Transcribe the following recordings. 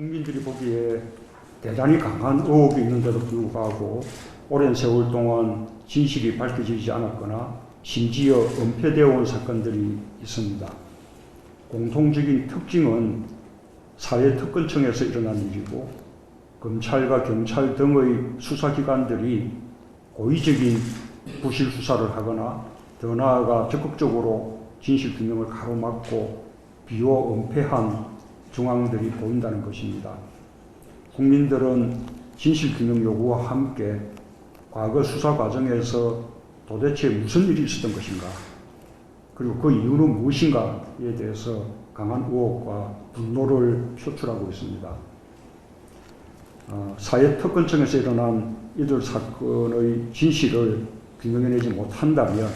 국민들이 보기에 대단히 강한 의혹이 있는데도 불구하고 오랜 세월 동안 진실이 밝혀지지 않았거나 심지어 은폐되어 온 사건들이 있습니다. 공통적인 특징은 사회 특권청에서 일어난 일이고 검찰과 경찰 등의 수사기관들이 고의적인 부실 수사를 하거나 더 나아가 적극적으로 진실 규명을 가로막고 비호 은폐한 중앙들이 보인다는 것입니다. 국민들은 진실 규명 요구와 함께 과거 수사 과정에서 도대체 무슨 일이 있었던 것인가, 그리고 그 이유는 무엇인가에 대해서 강한 의혹과 분노를 표출하고 있습니다. 어, 사회 특권청에서 일어난 이들 사건의 진실을 규명해내지 못한다면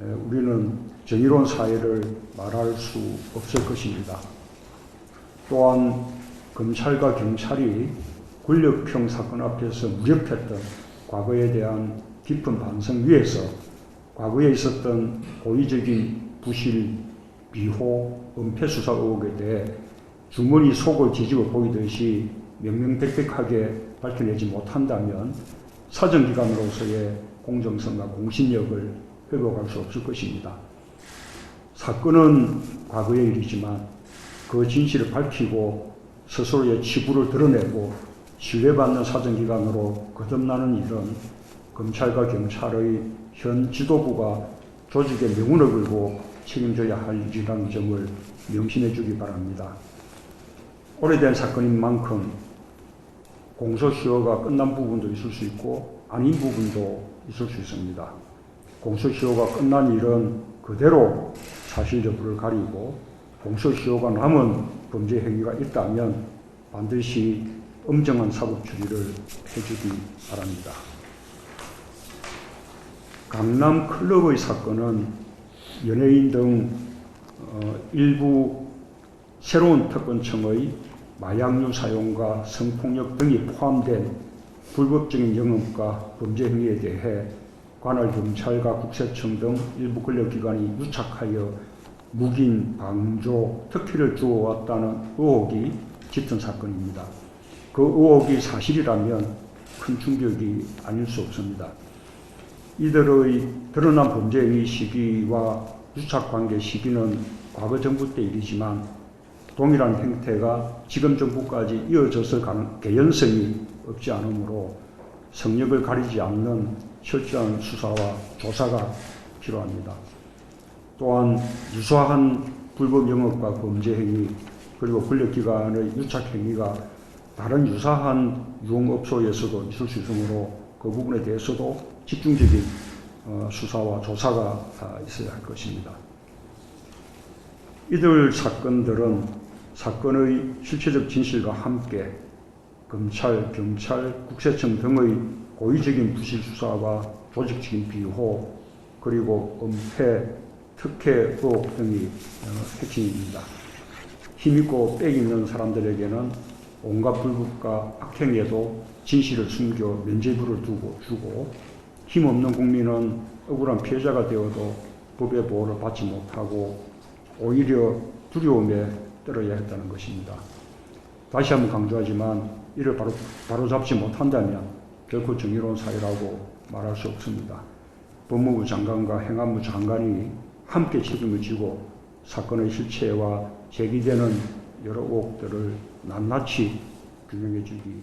에, 우리는 정의로운 사회를 말할 수 없을 것입니다. 또한 검찰과 경찰이 권력형 사건 앞에서 무력했던 과거에 대한 깊은 반성 위에서 과거에 있었던 고의적인 부실, 비호, 은폐 수사 의혹에 대해 주머니 속을 뒤집어 보이듯이 명명백백하게 밝혀내지 못한다면 사정기관으로서의 공정성과 공신력을 회복할 수 없을 것입니다. 사건은 과거의 일이지만 그 진실을 밝히고 스스로의 치부를 드러내고 신뢰받는 사정기관으로 거듭나는 일은 검찰과 경찰의 현 지도부가 조직의 명운을 걸고 책임져야 할 일이라는 점을 명심해 주기 바랍니다. 오래된 사건인 만큼 공소시효가 끝난 부분도 있을 수 있고 아닌 부분도 있을 수 있습니다. 공소시효가 끝난 일은 그대로 사실 여부를 가리고 공소시효가 남은 범죄 행위가 있다면 반드시 엄정한 사법 처리를 해주기 바랍니다. 강남 클럽의 사건은 연예인 등 어, 일부 새로운 특권청의 마약류 사용과 성폭력 등이 포함된 불법적인 영업과 범죄 행위에 대해 관할 경찰과 국세청 등 일부 권력기관이 유착하여 묵인, 방조, 특혜를 주어왔다는 의혹이 짙은 사건입니다. 그 의혹이 사실이라면 큰 충격이 아닐 수 없습니다. 이들의 드러난 범죄 행위 시기와 유착 관계 시기는 과거 정부 때 일이지만 동일한 행태가 지금 정부까지 이어졌을 가능, 개연성이 없지 않으므로 성역을 가리지 않는 철저한 수사와 조사가 필요합니다. 또한 유사한 불법 영업과 범죄 행위 그리고 권력기관의 유착 행위가 다른 유사한 유흥업소에서도 있을 수 있으므로 그 부분에 대해서도 집중적인 어, 수사와 조사가 아, 있어야 할 것입니다. 이들 사건들은 사건의 실체적 진실과 함께 검찰, 경찰, 국세청 등의 고의적인 부실 수사와 조직적인 비호 그리고 은폐, 특혜 의혹 등이 어, 핵심입니다. 힘있고 빽 있는 사람들에게는 온갖 불법과 악행에도 진실을 숨겨 면죄부를 두고 주고 힘없는 국민은 억울한 피해자가 되어도 법의 보호를 받지 못하고 오히려 두려움에 떨어야 했다는 것입니다. 다시 한번 강조하지만 이를 바로, 바로 잡지 못한다면 결코 정의로운 사회라고 말할 수 없습니다. 법무부 장관과 행안부 장관이 함께 책임을 지고 사건의 실체와 제기되는 여러 의혹들을 낱낱이 규명해 주기.